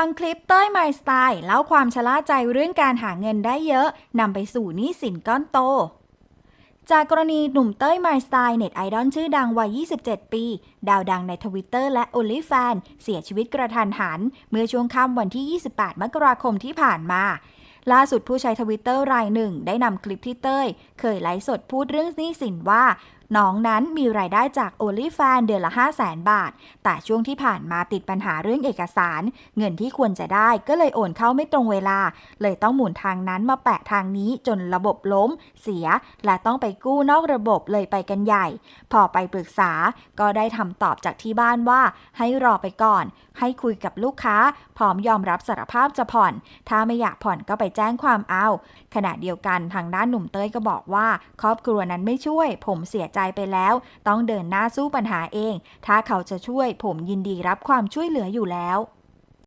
ฟังคลิปเต้ยไมสไตล์เล่าความชะล่าใจเรื่องการหาเงินได้เยอะนำไปสู่หนี้สินก้อนโต จากกรณีหนุ่มเต้ยไมสไตล์เน็ตไอดอลชื่อดังวัย 27 ปี ดาวดังในทวิตเตอร์และ o อลิแฟนเสียชีวิตกระทันหัน เมื่อช่วงค่ำวันที่ 28 มกราคมที่ผ่านมาล่าสุดผู้ใช้ทวิตเตอร์รายหนึ่ง ได้นำคลิปที่เต้ย เคยไลฟ์สดพูดเรื่องหนี้สินว่าน้องนั้นมีรายได้จาก o อลิแฟนเดือนละ 5 0 0แสนบาท แต่ช่วงที่ผ่านมาติดปัญหาเรื่องเอกสาร เงินที่ควรจะได้ก็เลยโอนเข้าไม่ตรงเวลา เลยต้องหมุนทางนั้นมาแปะทางนี้จนระบบล้ม เสีย และต้องไปกู้นอกระบบเลยไปกันใหญ่ พอไปปรึกษาก็ได้ทำตอบจากที่บ้านว่า ให้รอไปก่อน ให้คุยกับลูกค้า พร้อมยอมรับสารภาพจะผ่อน ถ้าไม่อยากผ่อนก็ไปแจ้งความเอา ขณะเดียวกันทางด้านหนุ่มเต้ยก็บอกว่า ครอบครัวนั้นไม่ช่วย ผมเสียใจไปแล้ว ต้องเดินหน้าสู้ปัญหาเอง ถ้าเขาจะช่วยผมยินดีรับความช่วยเหลืออยู่แล้ว